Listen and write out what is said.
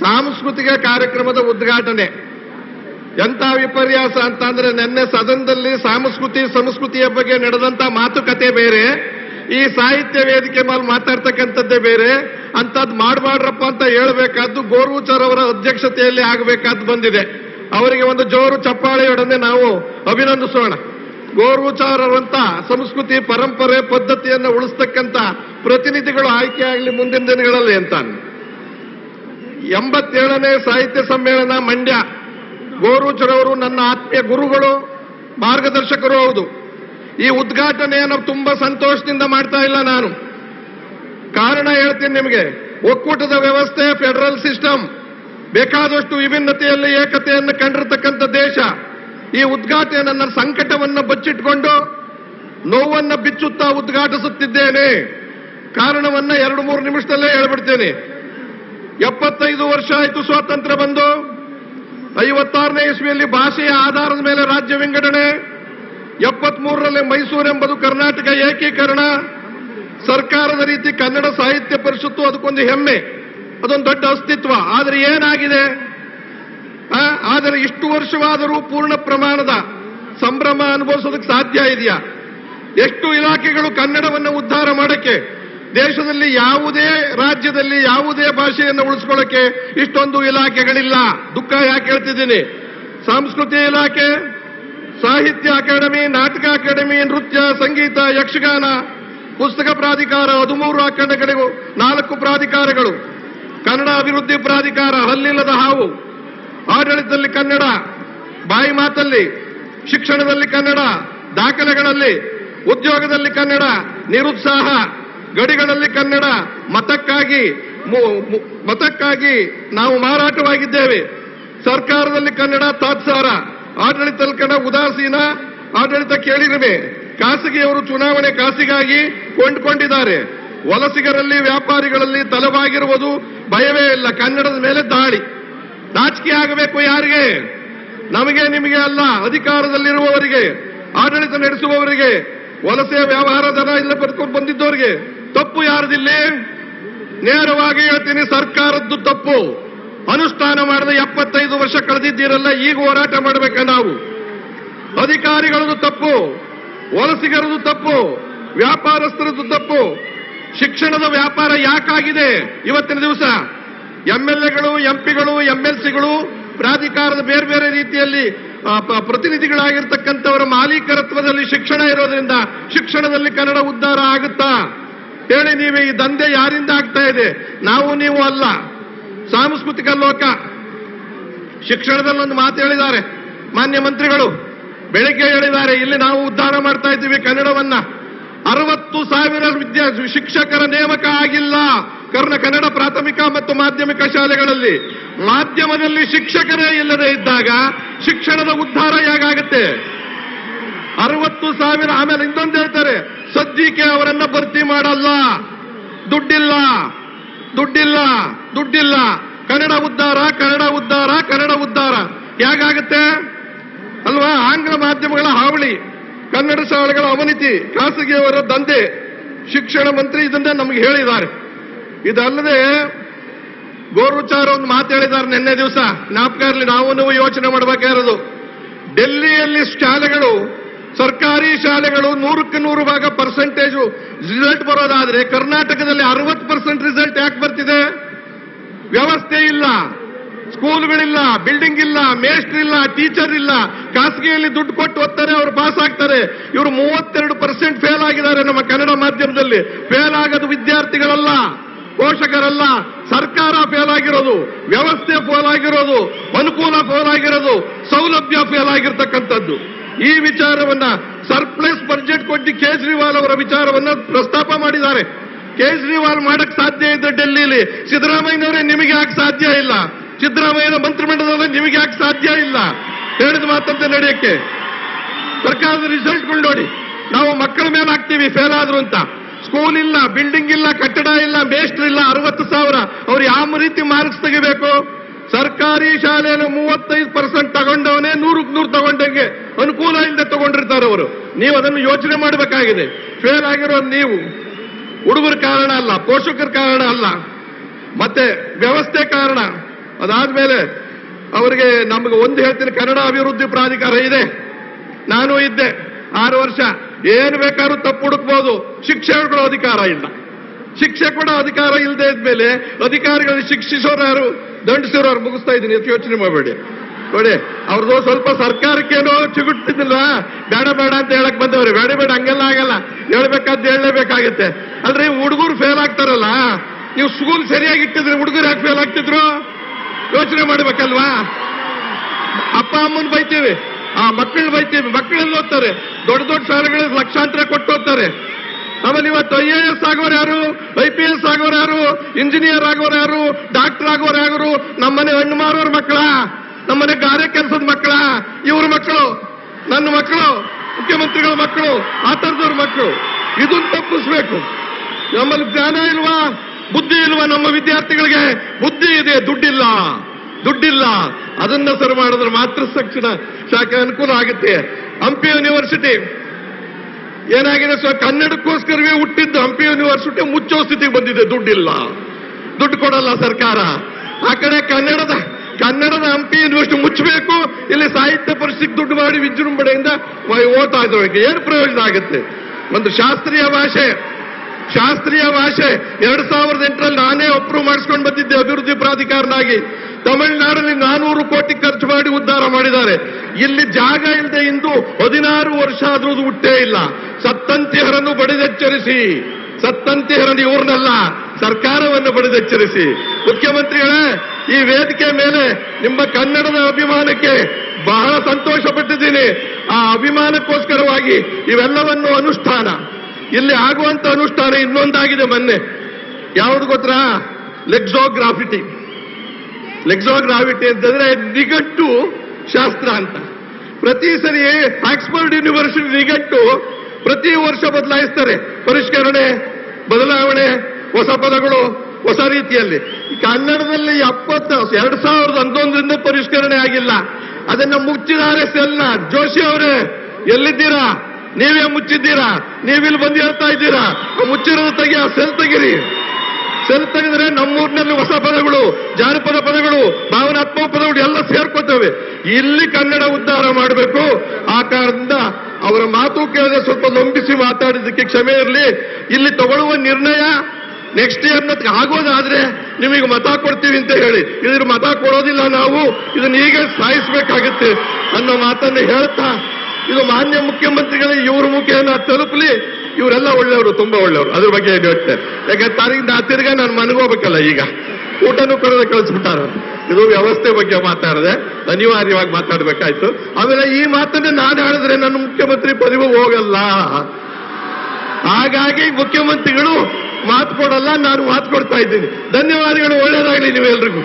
ಸಾಂಸ್ಕೃತಿಕ ಕಾರ್ಯಕ್ರಮದ ಉದ್ಘಾಟನೆ. ಎಂತ ವಿಪರ್ಯಾಸ ಅಂತ ಅಂದ್ರೆ ನಿನ್ನೆ ಸದನದಲ್ಲಿ ಸಾಂಸ್ಕೃತಿ, ಸಂಸ್ಕೃತಿಯ ಬಗ್ಗೆ ನಡೆದಂತ ಮಾತುಕತೆ ಬೇರೆ, ಈ ಸಾಹಿತ್ಯ ವೇದಿಕೆ ಮೇಲೆ ಮಾತಾಡ್ತಕ್ಕಂಥದ್ದೇ ಬೇರೆ ಅಂತದ್ ಮಾಡಬಾಡ್ರಪ್ಪ ಅಂತ ಹೇಳಬೇಕಾದ್ದು ಗೋರ್ವಚರ್ ಅವರ ಅಧ್ಯಕ್ಷತೆಯಲ್ಲಿ ಆಗಬೇಕಾದ್ದು ಬಂದಿದೆ. ಅವರಿಗೆ ಒಂದು ಜೋರು ಚಪ್ಪಾಳೆಯೊಡನೆ ನಾವು ಅಭಿನಂದಿಸೋಣ. ಗೋರ್ವಚಾರ್ ಅವರಂತ ಸಂಸ್ಕೃತಿ ಪರಂಪರೆ ಪದ್ಧತಿಯನ್ನು ಉಳಿಸ್ತಕ್ಕಂಥ ಪ್ರತಿನಿಧಿಗಳು ಆಯ್ಕೆ ಆಗಲಿ ಮುಂದಿನ ದಿನಗಳಲ್ಲಿ ಅಂತ ಎಂಬತ್ತೇಳನೇ ಸಾಹಿತ್ಯ ಸಮ್ಮೇಳನ ಮಂಡ್ಯ. ಗೋರೂಚರವರು ನನ್ನ ಆತ್ಮೀಯ ಗುರುಗಳು, ಮಾರ್ಗದರ್ಶಕರು ಹೌದು. ಈ ಉದ್ಘಾಟನೆಯನ್ನು ತುಂಬಾ ಸಂತೋಷದಿಂದ ಮಾಡ್ತಾ ಇಲ್ಲ ನಾನು. ಕಾರಣ ಹೇಳ್ತೀನಿ ನಿಮಗೆ, ಒಕ್ಕೂಟದ ವ್ಯವಸ್ಥೆ, ಫೆಡರಲ್ ಸಿಸ್ಟಮ್, ಬೇಕಾದಷ್ಟು ವಿಭಿನ್ನತೆಯಲ್ಲಿ ಏಕತೆಯನ್ನು ಕಂಡಿರತಕ್ಕಂಥ ದೇಶ. ಈ ಉದ್ಘಾಟನೆ ನನ್ನ ಸಂಕಟವನ್ನು ಬಚ್ಚಿಟ್ಕೊಂಡು ನೋವನ್ನು ಬಿಚ್ಚುತ್ತಾ ಉದ್ಘಾಟಿಸುತ್ತಿದ್ದೇನೆ. ಕಾರಣವನ್ನ ಎರಡು ಮೂರು ನಿಮಿಷದಲ್ಲೇ ಹೇಳ್ಬಿಡ್ತೇನೆ. ಎಪ್ಪತ್ತೈದು ವರ್ಷ ಆಯಿತು ಸ್ವಾತಂತ್ರ್ಯ ಬಂದು. ಐವತ್ತಾರನೇ ಇಸ್ವಿಯಲ್ಲಿ ಭಾಷೆಯ ಆಧಾರದ ಮೇಲೆ ರಾಜ್ಯ ವಿಂಗಡಣೆ. ಎಪ್ಪತ್ಮೂರರಲ್ಲಿ ಮೈಸೂರು ಎಂಬುದು ಕರ್ನಾಟಕ ಏಕೀಕರಣ. ಸರ್ಕಾರದ ರೀತಿ ಕನ್ನಡ ಸಾಹಿತ್ಯ ಪರಿಷತ್ತು ಅದಕ್ಕೊಂದು ಹೆಮ್ಮೆ. ಅದೊಂದು ದೊಡ್ಡ ಅಸ್ತಿತ್ವ. ಆದರೆ ಏನಾಗಿದೆ? ಆದರೆ ಇಷ್ಟು ವರ್ಷವಾದರೂ ಪೂರ್ಣ ಪ್ರಮಾಣದ ಸಂಭ್ರಮ ಅನುಭವಿಸೋದಕ್ಕೆ ಸಾಧ್ಯ ಇದೆಯಾ? ಎಷ್ಟು ಇಲಾಖೆಗಳು ಕನ್ನಡವನ್ನು ಉದ್ಧಾರ ಮಾಡಕ್ಕೆ ದೇಶದಲ್ಲಿ ಯಾವುದೇ ರಾಜ್ಯದಲ್ಲಿ ಯಾವುದೇ ಭಾಷೆಯನ್ನು ಉಳಿಸ್ಕೊಳ್ಳಕ್ಕೆ ಇಷ್ಟೊಂದು ಇಲಾಖೆಗಳಿಲ್ಲ. ದುಃಖ ಯಾಕೆ ಹೇಳ್ತಿದ್ದೀನಿ? ಸಂಸ್ಕೃತಿ ಇಲಾಖೆ, ಸಾಹಿತ್ಯ ಅಕಾಡೆಮಿ, ನಾಟಕ ಅಕಾಡೆಮಿ, ನೃತ್ಯ, ಸಂಗೀತ, ಯಕ್ಷಗಾನ, ಪುಸ್ತಕ ಪ್ರಾಧಿಕಾರ, ಹದಿಮೂರು ಅಖಂಡಗಳಿಗೂ ನಾಲ್ಕು ಪ್ರಾಧಿಕಾರಗಳು. ಕನ್ನಡ ಅಭಿವೃದ್ಧಿ ಪ್ರಾಧಿಕಾರ, ಹಲ್ಲಿಲ್ಲದ ಹಾವು. ಆಡಳಿತದಲ್ಲಿ ಕನ್ನಡ, ಬಾಯಿ ಮಾತಲ್ಲಿ ಶಿಕ್ಷಣದಲ್ಲಿ ಕನ್ನಡ, ದಾಖಲೆಗಳಲ್ಲಿ ಉದ್ಯೋಗದಲ್ಲಿ ಕನ್ನಡ, ನಿರುತ್ಸಾಹ. ಗಡಿಗಳಲ್ಲಿ ಕನ್ನಡ, ಮತಕ್ಕಾಗಿ ಮತಕ್ಕಾಗಿ ನಾವು ಮಾರಾಟವಾಗಿದ್ದೇವೆ. ಸರ್ಕಾರದಲ್ಲಿ ಕನ್ನಡ ತಾತ್ಸಾರ, ಆಡಳಿತದಲ್ಲಿ ಕನ್ನಡ ಉದಾಸೀನ, ಆಡಳಿತ ಕೇಳಿರುವೆ. ಖಾಸಗಿಯವರು ಚುನಾವಣೆ ಕಾಸಿಗಾಗಿ ಕೊಂಡುಕೊಂಡಿದ್ದಾರೆ. ವಲಸಿಗರಲ್ಲಿ, ವ್ಯಾಪಾರಿಗಳಲ್ಲಿ ತಲವಾಗಿರುವುದು ಭಯವೇ ಇಲ್ಲ, ಕನ್ನಡದ ಮೇಲೆ ದಾಳಿ. ನಾಚಿಕೆ ಆಗಬೇಕು ಯಾರಿಗೆ? ನಮಗೆ ನಿಮಗೆ ಅಲ್ಲ, ಅಧಿಕಾರದಲ್ಲಿರುವವರಿಗೆ, ಆಡಳಿತ ನಡೆಸುವವರಿಗೆ ವಲಸೆ ವ್ಯವಹಾರ ದರ ಇಲ್ಲ ಬದುಕೊಂಡು ಬಂದಿದ್ದವರಿಗೆ. ತಪ್ಪು ಯಾರದಿಲ್ಲಿ? ನೇರವಾಗಿ ಹೇಳ್ತೀನಿ, ಸರ್ಕಾರದ್ದು ತಪ್ಪು. ಅನುಷ್ಠಾನ ಮಾಡಿದ ಎಪ್ಪತ್ತೈದು ವರ್ಷ ಕಳೆದಿದ್ದೀರಲ್ಲ, ಈಗ ಹೋರಾಟ ಮಾಡಬೇಕ ನಾವು? ಅಧಿಕಾರಿಗಳದ್ದು ತಪ್ಪು ವಲಸಿಗರದು ತಪ್ಪು, ವ್ಯಾಪಾರಸ್ಥರದ್ದು ತಪ್ಪು. ಶಿಕ್ಷಣದ ವ್ಯಾಪಾರ ಯಾಕಾಗಿದೆ ಇವತ್ತಿನ ದಿವಸ? ಎಂಎಲ್ಎಗಳು, ಎಂಪಿಗಳು, ಎಂಎಲ್ಸಿಗಳು ಪ್ರಾಧಿಕಾರದ ಬೇರೆ ಬೇರೆ ರೀತಿಯಲ್ಲಿ ಪ್ರತಿನಿಧಿಗಳಾಗಿರ್ತಕ್ಕಂಥವರ ಮಾಲೀಕರತ್ವದಲ್ಲಿ ಶಿಕ್ಷಣ ಇರೋದ್ರಿಂದ ಶಿಕ್ಷಣದಲ್ಲಿ ಕನ್ನಡ ಉದ್ಧಾರ ಆಗುತ್ತಾ? ಹೇಳಿ ನೀವು ಈ ದಂಧೆ ಯಾರಿಂದ ಆಗ್ತಾ ಇದೆ? ನಾವು ನೀವು ಅಲ್ಲ. ಸಾಂಸ್ಕೃತಿಕ ಲೋಕ. ಶಿಕ್ಷಣದಲ್ಲಿ ಒಂದು ಮಾತು ಹೇಳಿದ್ದಾರೆ ಮಾನ್ಯ ಮಂತ್ರಿಗಳು. ಬೆಳಿಗ್ಗೆ ಹೇಳಿದ್ದಾರೆ, ಇಲ್ಲಿ ನಾವು ಉದ್ಧಾರ ಮಾಡ್ತಾ ಇದ್ದೀವಿ ಕನ್ನಡವನ್ನ. ಅರವತ್ತು ಸಾವಿರ ವಿದ್ಯಾ ಶಿಕ್ಷಕರ ನೇಮಕ ಆಗಿಲ್ಲ. ಕರ್ನ ಕನ್ನಡ ಪ್ರಾಥಮಿಕ ಮತ್ತು ಮಾಧ್ಯಮಿಕ ಶಾಲೆಗಳಲ್ಲಿ. ಮಾಧ್ಯಮದಲ್ಲಿ ಶಿಕ್ಷಕರೇ ಇಲ್ಲದೆ ಇದ್ದಾಗ ಶಿಕ್ಷಣದ ಉದ್ಧಾರ ಹೇಗಾಗುತ್ತೆ? ಅರವತ್ತು ಸಾವಿರ, ಆಮೇಲೆ ಇನ್ನೊಂದು ಸದ್ಯಕ್ಕೆ ಅವರನ್ನ ಭರ್ತಿ ಮಾಡಲ್ಲ. ದುಡ್ಡಿಲ್ಲ. ದುಡ್ಡಿಲ್ಲ. ದುಡ್ಡಿಲ್ಲ. ಕನ್ನಡ ಉದ್ಧಾರ ಕನ್ನಡ ಉದ್ಧಾರ ಕನ್ನಡ ಉದ್ಧಾರ ಹೇಗಾಗುತ್ತೆ ಅಲ್ವಾ? ಆಂಗ್ಲ ಮಾಧ್ಯಮಗಳ ಹಾವಳಿ, ಕನ್ನಡ ಶಾಲೆಗಳ ಅವನತಿ, ಖಾಸಗಿಯವರ ದಂಧೆ. ಶಿಕ್ಷಣ ಮಂತ್ರಿ ಇದನ್ನೇ ನಮಗೆ ಹೇಳಿದ್ದಾರೆ. ಇದಲ್ಲದೆ ಗೋರುಚಾರ ಒಂದು ಮಾತು ಹೇಳಿದ್ದಾರೆ ನಿನ್ನೆ ದಿವಸ. ಜ್ಞಾಪಕ ಇರಲಿ, ನಾವು ನೀವು ಯೋಚನೆ ಮಾಡಬೇಕಾಗಿರೋದು ಡೆಲ್ಲಿಯಲ್ಲಿ ಶಾಲೆಗಳು ಸರ್ಕಾರಿ ಶಾಲೆಗಳು ನೂರಕ್ಕೆ ನೂರು ಭಾಗ ಪರ್ಸೆಂಟೇಜು ರಿಸಲ್ಟ್ ಬರೋದಾದ್ರೆ ಕರ್ನಾಟಕದಲ್ಲಿ ಅರವತ್ತು ಪರ್ಸೆಂಟ್ ರಿಸಲ್ಟ್ ಯಾಕೆ ಬರ್ತಿದೆ? ವ್ಯವಸ್ಥೆ ಇಲ್ಲ ಸ್ಕೂಲ್ಗಳಿಲ್ಲ ಬಿಲ್ಡಿಂಗ್ ಇಲ್ಲ ಮೇಸ್ಟ್ರ್ ಇಲ್ಲ ಟೀಚರ್ ಇಲ್ಲ. ಖಾಸಗಿಯಲ್ಲಿ ದುಡ್ಡು ಕೊಟ್ಟು ಓದ್ತಾರೆ, ಅವರು ಪಾಸ್ ಆಗ್ತಾರೆ. ಇವರು ಮೂವತ್ತೆರಡು ಪರ್ಸೆಂಟ್ ಫೇಲ್ ಆಗಿದ್ದಾರೆ ನಮ್ಮ ಕನ್ನಡ ಮಾಧ್ಯಮದಲ್ಲಿ. ಫೇಲ್ ಆಗದು ವಿದ್ಯಾರ್ಥಿಗಳಲ್ಲ, ಪೋಷಕರಲ್ಲ. ಸರ್ಕಾರ ಫೇಲ್ ಆಗಿರೋದು, ವ್ಯವಸ್ಥೆ ಫೇಲ್ ಆಗಿರೋದು, ಅನುಕೂಲ ಫೇಲ್ ಆಗಿರೋದು, ಸೌಲಭ್ಯ ಫೇಲ್ ಆಗಿರ್ತಕ್ಕಂಥದ್ದು. ಈ ವಿಚಾರವನ್ನ ಸರ್ಪ್ಲಸ್ ಬಜೆಟ್ ಕೊಟ್ಟು ಕೇಜ್ರಿವಾಲ್ ಅವರ ವಿಚಾರವನ್ನ ಪ್ರಸ್ತಾಪ ಮಾಡಿದ್ದಾರೆ. ಕೇಜ್ರಿವಾಲ್ ಮಾಡಕ್ ಸಾಧ್ಯ ಇದ್ದ ಡೆಲ್ಲಿಲಿ. ಸಿದ್ದರಾಮಯ್ಯನವರೇ ನಿಮಗೆ ಯಾಕೆ ಸಾಧ್ಯ ಇಲ್ಲ? ಸಿದ್ದರಾಮಯ್ಯನ ಮಂತ್ರಿಮಂಡಲದಲ್ಲಿ ನಿಮಗೆ ಯಾಕೆ ಸಾಧ್ಯ ಇಲ್ಲ? ಹೇಳಿದ ಮಾತಂತೆ ನಡೆಯಕ್ಕೆ. ಸರ್ಕಾರದ ರಿಸಲ್ಟ್ಗಳು ನೋಡಿ. ನಾವು ಮಕ್ಕಳ ಮೇಲೆ ಹಾಕ್ತೀವಿ ಫೇಲ್ ಆದ್ರು ಅಂತ. ಸ್ಕೂಲ್ ಇಲ್ಲ ಬಿಲ್ಡಿಂಗ್ ಇಲ್ಲ, ಕಟ್ಟಡ ಇಲ್ಲ ಮೇಸ್ಟ್ರ್ ಇಲ್ಲ, ಅರವತ್ತು ಸಾವಿರ. ಅವ್ರು ಯಾವ ರೀತಿ ಮಾರ್ಕ್ಸ್ ತೆಗಿಬೇಕು? ಸರ್ಕಾರಿ ಶಾಲೆಯಲ್ಲಿ ಮೂವತ್ತೈದು ಪರ್ಸೆಂಟ್ ತಗೊಂಡವನೇ ನೂರಕ್ಕೆ ನೂರು ತಗೊಂಡಂಗೆ ಅನುಕೂಲ ಇಲ್ಲದೆ ತಗೊಂಡಿರ್ತಾರೆ ಅವರು. ನೀವು ಅದನ್ನು ಯೋಚನೆ ಮಾಡಬೇಕಾಗಿದೆ. ಫೇಲ್ ಆಗಿರೋದು ನೀವು, ಹುಡುಗರ ಕಾರಣ ಅಲ್ಲ, ಪೋಷಕರ ಕಾರಣ ಅಲ್ಲ, ಮತ್ತೆ ವ್ಯವಸ್ಥೆ ಕಾರಣ. ಅದಾದ್ಮೇಲೆ ಅವರಿಗೆ ನಮಗೆ ಒಂದು ಹೇಳ್ತೀನಿ, ಕನ್ನಡ ಅಭಿವೃದ್ಧಿ ಪ್ರಾಧಿಕಾರ ಇದೆ. ನಾನು ಇದ್ದೆ ಆರು ವರ್ಷ. ಏನು ಬೇಕಾದ್ರೂ ತಪ್ಪು ಹುಡುಕ್ಬೋದು. ಶಿಕ್ಷೆಗಳ ಅಧಿಕಾರ ಇಲ್ಲ. ಶಿಕ್ಷೆ ಕೊಡೋ ಅಧಿಕಾರ ಇಲ್ಲದೆ ಇದ್ಮೇಲೆ ಅಧಿಕಾರಿಗಳು ಶಿಕ್ಷಿಸೋರು ಯಾರು? ದಂಡಿಸಿರೋರು ಮುಗಿಸ್ತಾ ಇದ್ದೀನಿ ಯೋಚನೆ ಮಾಡಬೇಡಿ. ನೋಡಿ, ಅವ್ರದ್ದು ಸ್ವಲ್ಪ ಸರ್ಕಾರಕ್ಕೇನೋ ಚಿಗುಟ್ಟಿದ್ದಿಲ್ಲ ಬೇಡ ಬೇಡ ಅಂತ ಹೇಳಕ್ ಬಂದವ್ರಿ. ಬೇಡ ಬೇಡ, ಹಂಗೆಲ್ಲ ಆಗಲ್ಲ. ಹೇಳ್ಬೇಕಾದ್ ಹೇಳಲೇಬೇಕಾಗತ್ತೆ. ಅಲ್ರಿ, ಹುಡುಗರು ಫೇಲ್ ಆಗ್ತಾರಲ್ಲ, ನೀವು ಸ್ಕೂಲ್ ಸರಿಯಾಗಿ ಇಟ್ಟಿದ್ರೆ ಹುಡುಗರು ಯಾಕೆ ಫೇಲ್ ಆಗ್ತಿದ್ರು? ಯೋಚನೆ ಮಾಡ್ಬೇಕಲ್ವಾ? ಅಪ್ಪ, ಅಮ್ಮನ ಬೈತೀವಿ. ಆ ಮಕ್ಕಳು ಬೈತೀವಿ. ಮಕ್ಕಳೆಲ್ಲ ಓದ್ತಾರೆ. ದೊಡ್ಡ ದೊಡ್ಡ ಶಾಲೆಗಳಲ್ಲಿ ಲಕ್ಷಾಂತರ ಕೊಟ್ಟು ಓದ್ತಾರೆ. ಆಮೇಲೆ ಇವತ್ತು ಐ ಎ ಎಸ್ ಆಗೋರು ಯಾರು? ಐ ಪಿ ಎಸ್ ಆಗೋರು ಯಾರು? ಇಂಜಿನಿಯರ್ ಆಗೋರು ಯಾರು? ಡಾಕ್ಟರ್ ಆಗೋರು ಯಾರು? ನಮ್ಮನೆ ಹಣ್ಣು ಮಾರೋರ್ ಮಕ್ಕಳ? ನಮ್ಮನೆ ಗಾರೆ ಕೆಲಸದ ಮಕ್ಕಳ? ಇವ್ರ ಮಕ್ಕಳು? ನನ್ನ ಮಕ್ಕಳು? ಮುಖ್ಯಮಂತ್ರಿಗಳ ಮಕ್ಕಳು? ಆ ಥರದವ್ರ ಮಕ್ಕಳು? ಇದನ್ನು ತಪ್ಪಿಸ್ಬೇಕು. ನಮ್ಮಲ್ಲಿ ಜ್ಞಾನ ಇಲ್ವಾ? ಬುದ್ಧಿ ಇಲ್ವಾ ನಮ್ಮ ವಿದ್ಯಾರ್ಥಿಗಳಿಗೆ? ಬುದ್ಧಿ ಇದೆ, ದುಡ್ಡಿಲ್ಲ. ದುಡ್ಡಿಲ್ಲ. ಅದನ್ನ ಸರಿ ಮಾಡಿದ್ರೆ ಮಾತ್ರ ತಕ್ಷಣ ಶಾಖೆ ಅನುಕೂಲ ಆಗುತ್ತೆ. ಹಂಪಿ ಯೂನಿವರ್ಸಿಟಿ ಏನಾಗಿದೆ ಸೊ ಕನ್ನಡಕ್ಕೋಸ್ಕರವೇ ಹುಟ್ಟಿದ್ದು ಹಂಪಿ ಯೂನಿವರ್ಸಿಟಿ ಮುಚ್ಚೋ ಸ್ಥಿತಿಗೆ ಬಂದಿದೆ. ದುಡ್ಡಿಲ್ಲ. ದುಡ್ಡು ಕೊಡಲ್ಲ ಸರ್ಕಾರ. ಆ ಕಡೆ ಕನ್ನಡದ ಕನ್ನಡದ ಹಂಪಿ ಯೂನಿವರ್ಸಿಟಿ ಮುಚ್ಚಬೇಕು. ಇಲ್ಲಿ ಸಾಹಿತ್ಯ ಪರಿಷತ್ ದುಡ್ಡು ಮಾಡಿ ವಿಜೃಂಭಣೆಯಿಂದ ಓದ್ತಾ ಇದ್ದವರಿಗೆ ಏನು ಪ್ರಯೋಜನ ಆಗುತ್ತೆ? ಒಂದು ಶಾಸ್ತ್ರೀಯ ಭಾಷೆ. ಶಾಸ್ತ್ರೀಯ ಭಾಷೆ. ಎರಡ್ ಸಾವಿರದ ಎಂಟರಲ್ಲಿ ನಾನೇ ಅಪ್ರೂವ್ ಮಾಡಿಸ್ಕೊಂಡು ಬಂದಿದ್ದೆ ಅಭಿವೃದ್ಧಿ ಪ್ರಾಧಿಕಾರನಾಗಿ. ತಮಿಳುನಾಡಲ್ಲಿ ನಾನೂರು ಕೋಟಿ ಖರ್ಚು ಮಾಡಿ ಉದ್ಧಾರ ಮಾಡಿದ್ದಾರೆ. ಇಲ್ಲಿ ಜಾಗ ಇಲ್ಲದೆ ಇಂದು ಹದಿನಾರು ವರ್ಷ ಆದ್ರೂ ಹುಟ್ಟೇ ಇಲ್ಲ. ಸತ್ತಂತಿಹರನ್ನು ಬಡಿದೆಚ್ಚರಿಸಿ. ಸತ್ತಂತಿಹರನ್ನು ಇವ್ರನ್ನಲ್ಲ ಸರ್ಕಾರವನ್ನು ಬಡಿದೆಚ್ಚರಿಸಿ. ಮುಖ್ಯಮಂತ್ರಿಗಳೇ, ಈ ವೇದಿಕೆ ಮೇಲೆ ನಿಮ್ಮ ಕನ್ನಡದ ಅಭಿಮಾನಕ್ಕೆ ಬಹಳ ಸಂತೋಷ ಪಟ್ಟಿದ್ದೀನಿ ಆ ಅಭಿಮಾನಕ್ಕೋಸ್ಕರವಾಗಿ ಇವೆಲ್ಲವನ್ನು ಅನುಷ್ಠಾನ. ಇಲ್ಲಿ ಆಗುವಂತ ಅನುಷ್ಠಾನ ಇನ್ನೊಂದಾಗಿದೆ ಮೊನ್ನೆ. ಯಾವುದು ಗೊತ್ತಾ? ಲೆಕ್ಸೋಗ್ರಾಫಿಟಿ ಲೆಕ್ಸೋಗ್ರಾಫಿಟಿ ಅಂತಂದ್ರೆ ನಿಗಟ್ಟು ಶಾಸ್ತ್ರ ಅಂತ. ಪ್ರತಿ ಸರಿ ಆಕ್ಸ್ಫರ್ಡ್ ಯೂನಿವರ್ಸಿಟಿ ನಿಗಟ್ಟು ಪ್ರತಿ ವರ್ಷ ಬದಲಾಯಿಸ್ತಾರೆ. ಪರಿಷ್ಕರಣೆ, ಬದಲಾವಣೆ, ಹೊಸ ಪದಗಳು, ಹೊಸ ರೀತಿಯಲ್ಲಿ. ಕನ್ನಡದಲ್ಲಿ ಎಪ್ಪತ್ತು, ಎರಡ್ ಸಾವಿರದ ಹನ್ನೊಂದರಿಂದ ಪರಿಷ್ಕರಣೆ ಆಗಿಲ್ಲ. ಅದನ್ನ ಮುಚ್ಚಿದ್ದಾರೆ ಸೆಲ್ನ, ಜೋಶಿ ಅವರೇ. ಎಲ್ಲಿದ್ದೀರಾ? ನೀವೇ ಮುಚ್ಚಿದ್ದೀರಾ? ನೀವಿಲ್ಲಿ ಬಂದು ಹೇಳ್ತಾ ಇದ್ದೀರಾ? ಮುಚ್ಚಿರೋದು ತೆಗಿ, ಆ ಸೆಲ್ ತೆಗಿರಿ. ತೆಗೆದ್ರೆ ನಮ್ಮೂರಿನಲ್ಲಿ ಹೊಸ ಪದಗಳು, ಜಾನಪದ ಪದಗಳು, ಭಾವನಾತ್ಮಕ ಪದಗಳು ಎಲ್ಲ ಸೇರ್ಕೋತೇವೆ. ಇಲ್ಲಿ ಕನ್ನಡ ಉದ್ಧಾರ ಮಾಡಬೇಕು. ಆ ಕಾರಣದಿಂದ ಅವರ ಮಾತು ಕೇಳಿದ್ರೆ ಸ್ವಲ್ಪ ಲಂಬಿಸಿ ಮಾತಾಡಿದ್ದಕ್ಕೆ ಕ್ಷಮೆ ಇರಲಿ. ಇಲ್ಲಿ ತಗೊಳ್ಳುವ ನಿರ್ಣಯ ನೆಕ್ಸ್ಟ್ ಇಯರ್ ಆಗೋದಾದ್ರೆ ನಿಮಗೆ ಮತ ಕೊಡ್ತೀವಿ ಅಂತ ಹೇಳಿ. ಇದ್ರ ಮತ ಕೊಡೋದಿಲ್ಲ ನಾವು, ಇದನ್ನ ಈಗ ಸಾಯಿಸಬೇಕಾಗುತ್ತೆ ಅನ್ನೋ ಮಾತನ್ನು ಹೇಳ್ತಾ, ಇದು ಮಾನ್ಯ ಮುಖ್ಯಮಂತ್ರಿಗಳಿಗೆ ಇವ್ರ ಮುಖೇನ ತಲುಪಲಿ. ಇವರೆಲ್ಲ ಒಳ್ಳೆಯವರು, ತುಂಬಾ ಒಳ್ಳೆಯವರು. ಅದ್ರ ಬಗ್ಗೆ ಹೇಳ್ತಾರೆ ಯಾಕಂದ್ರೆ ತಾರೀಕು ತಿರ್ಗಾ ನಾನು ಮನಗೋಗ್ಬೇಕಲ್ಲ ಈಗ. ಊಟನೂ ಕರೆದ ಕಳಿಸ್ಬಿಟ್ಟಾರ. ಇದು ವ್ಯವಸ್ಥೆ ಬಗ್ಗೆ ಮಾತಾಡಿದೆ. ಅನಿವಾರ್ಯವಾಗಿ ಮಾತಾಡ್ಬೇಕಾಯ್ತು. ಆಮೇಲೆ ಈ ಮಾತನ್ನು ನಾನು ಹೇಳಿದ್ರೆ ನನ್ನ ಮುಖ್ಯಮಂತ್ರಿ ಪದವಿ ಹೋಗಲ್ಲ. ಹಾಗಾಗಿ ಮುಖ್ಯಮಂತ್ರಿಗಳು ಮಾತು ಕೊಡಲ್ಲ, ನಾನು ಮಾತು ಕೊಡ್ತಾ ಇದ್ದೀನಿ. ಧನ್ಯವಾದಗಳು, ಒಳ್ಳೇದಾಗಲಿ ನೀವೆಲ್ರಿಗೂ.